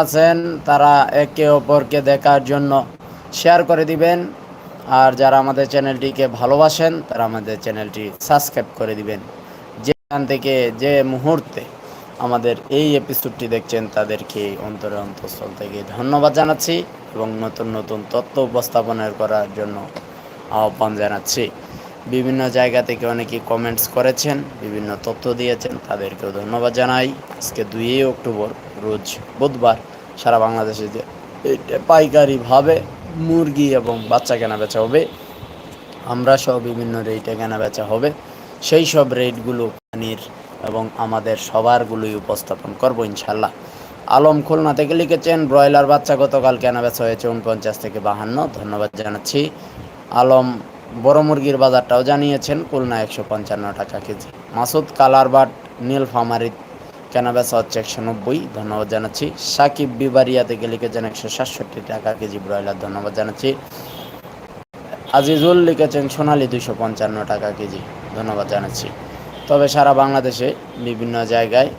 আছেন, তারা একে অপরকে দেখার জন্য শেয়ার করে দিবেন। আর যারা আমাদের চ্যানেলটিকে ভালোবাসেন, তারা আমাদের চ্যানেলটি সাবস্ক্রাইব করে দিবেন। যেখান থেকে যে মুহূর্তে আমাদের এই এপিসোডটি দেখছেন, তাদেরকে অন্তরে অন্তঃস্থল থেকে ধন্যবাদ জানাচ্ছি এবং নতুন নতুন তথ্য উপস্থাপনের করার জন্য আহ্বান জানাচ্ছি। বিভিন্ন জায়গা থেকে অনেকেই কমেন্টস করেছেন, বিভিন্ন তথ্য দিয়েছেন, তাদেরকেও ধন্যবাদ জানাই। আজকে দুই অক্টোবর, রোজ বুধবার সারা বাংলাদেশে যে পাইকারিভাবে মুরগি এবং বাচ্চা কেনা বেচা হবে, আমরা সহ বিভিন্ন রেটে কেনা বেচা হবে। সেই সব রেটগুলো পানির এবং আমাদের সবারগুলোই উপস্থাপন করব ইনশাল্লাহ আলম খুলনা থেকে লিখেছেন, ব্রয়লার বাচ্চা গতকাল কেনা বেচা হয়েছে উনপঞ্চাশ থেকে বাহান্ন। ধন্যবাদ জানাচ্ছি। আলম বড় মুরগির বাজারটাও জানিয়েছেন, খুলনা একশো পঞ্চান্ন টাকা কেজি। মাসুদ কালারবাট, নীল ফামারিত কেনা বেচা হচ্ছে একশো নব্বই। ধন্যবাদ জানাচ্ছি। সাকিব বিবারিয়া থেকে লিখেছেন একশো সাতষট্টি টাকা কেজি ব্রয়লার। ধন্যবাদ জানাচ্ছি। আজিজুল লিখেছেন সোনালি দুশো পঞ্চান্ন টাকা কেজি। ধন্যবাদ জানাচ্ছি। তবে সারা বাংলাদেশে বিভিন্ন জায়গায়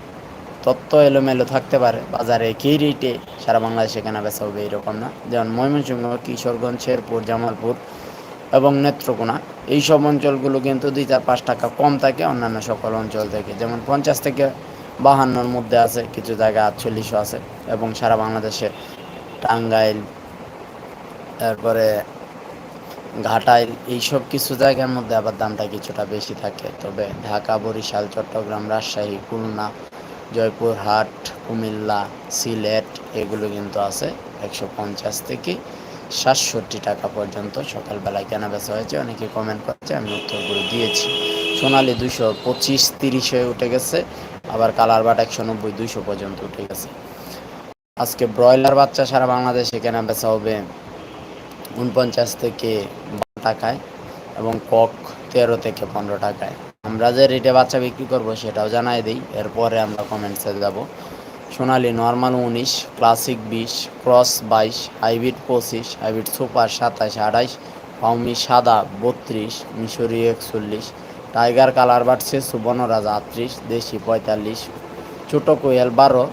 তত্ত্ব এলোমেলো থাকতে পারে। বাজারে একই রেটে সারা বাংলাদেশে কেনা বেচা হবে এরকম না। যেমন ময়মনসিংহ, কিশোরগঞ্জ, শেরপুর, জামালপুর এবং নেত্রকোনা। এই সব অঞ্চলগুলো কিন্তু দুই চার পাঁচ টাকা কম থাকে অন্যান্য সকল অঞ্চল থেকে। যেমন পঞ্চাশ থেকে বাহান্নর মধ্যে আছে, কিছু জায়গা আটচল্লিশও আছে এবং সারা বাংলাদেশে টাঙ্গাইল, তারপরে ঘাটাইল, এইসব কিছু জায়গার মধ্যে আবার দামটা কিছুটা বেশি থাকে। তবে ঢাকা, বরিশাল, চট্টগ্রাম, রাজশাহী, খুলনা, জয়পুরহাট, কুমিল্লা, সিলেট এগুলো কিন্তু আছে একশো পঞ্চাশ থেকে সাতষট্টি টাকা পর্যন্ত সকালবেলায় কেনা বেচা হয়েছে। অনেকে কমেন্ট করছে, আমি উত্তরগুলো দিয়েছি। সোনালি দুশো পঁচিশ তিরিশ হয়ে উঠে গেছে, আবার কালার বাট একশো নব্বই দুইশো পর্যন্ত উঠে গেছে। আজকে ব্রয়লার বাচ্চা সারা বাংলাদেশে কেনা বেচা হবে উনপঞ্চাশ থেকে বারো টাকায় এবং কক তেরো থেকে পনেরো টাকায়। আমরা যে রেটে বাচ্চা বিক্রি করব সেটাও জানাই দিই, এরপরে আমরা কমেন্টসে যাব। সোনালি নর্মাল উনিশ, ক্লাসিক বিশ, ক্রস বাইশ, হাইব্রিড পঁচিশ, হাইব্রিড সুপার সাতাশ আঠাইশ পাউমি সাদা বত্রিশ, মিশরি একচল্লিশ, টাইগার কালার বাড়ছে সুবর্ণরাজা আটত্রিশ, দেশি পঁয়তাল্লিশ, ছোটো কোয়েল বারো,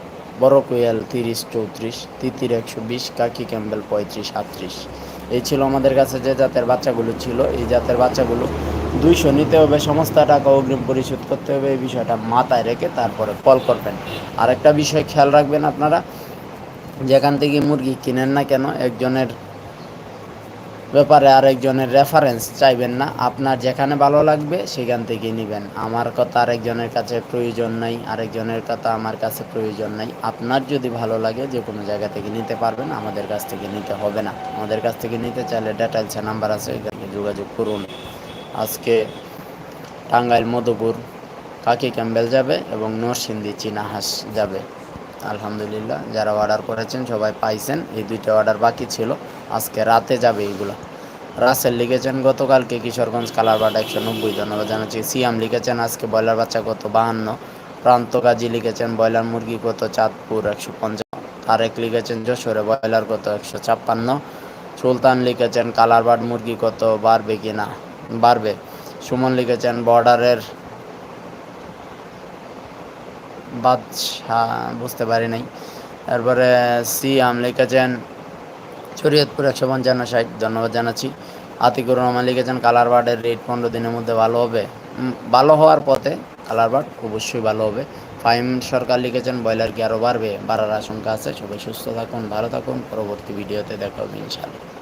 বড় কোয়েল তিরিশ, চৌত্রিশ, তিতির একশো বিশ, কাকি ক্যাম্বেল পঁয়ত্রিশ আটত্রিশ এই ছিল আমাদের কাছে যে জাতের বাচ্চাগুলো ছিল। এই জাতের বাচ্চাগুলো দুইশো নিতে হবে, সমস্ত টাকা অগ্রিম পরিশোধ করতে হবে, এই বিষয়টা মাথায় রেখে তারপরে কল করবেন। আরেকটা বিষয় খেয়াল রাখবেন আপনারা, যেখান থেকে মুরগি কিনেন না কেন, একজনের ব্যাপারে আরেকজনের রেফারেন্স চাইবেন না, আপনার যেখানে ভালো লাগবে সেখান থেকে নেবেন। আমার কথা আরেকজনের কাছে প্রয়োজন নাই, আরেকজনের কথা আমার কাছে প্রয়োজন নাই। আপনার যদি ভালো লাগে, যে কোনো জায়গা থেকে নিতে পারবেন, আমাদের কাছ থেকে নিতে হবে না। আমাদের কাছ থেকে নিতে চাইলে ডিটেলসে নাম্বার আছে, এখানে যোগাযোগ করুন। আজকে টাঙ্গাইল মধুপুর কাকি ক্যাম্বেল যাবে এবং নরসিংদী চীনা হাঁস যাবে। আলহামদুলিল্লাহ, যারা অর্ডার করেছেন সবাই পাইছেন, এই দুইটা অর্ডার বাকি ছিল। আজকে রাতে যাবে এইগুলো রাসেল লিখেছেন, গতকালকে কিশোরগঞ্জ, কালারবাট একশো নব্বই, ধন্যবাদ জানাচ্ছি। সিয়াম লিখেছেন, আজকে ব্রয়লার বাচ্চা কত? বাহান্ন। প্রান্ত কাজী লিখেছেন, ব্রয়লার মুরগি কত? চাঁদপুর একশো পঞ্চাশ। তারেক লিখেছেন, যশোরে ব্রয়লার কত? একশো ছাপ্পান্ন। সুলতান লিখেছেন, কালারবাট মুরগি কত? বাড়বে কি না? বাড়বে। সুমন লিখেছেন, বর্ডারের বাদশাহ বুঝতে পারি নাই। তারপরে সি আম লিখেছেন, শরীয়তপুর একশো পঞ্চান্ন ষাট ধন্যবাদ জানাচ্ছি। আতিকুর রহমান লিখেছেন, কালার বার্ডের রেট পনেরো দিনের মধ্যে ভালো হবে। ভালো হওয়ার পথে কালার বার্ড অবশ্যই ভালো হবে। ফাইম সরকার লিখেছেন, ব্রয়লার কি আরও বাড়বে? বাড়ার আশঙ্কা আছে। সবাই সুস্থ থাকুন, ভালো থাকুন। পরবর্তী ভিডিওতে দেখা হবে ইনশাআল্লাহ।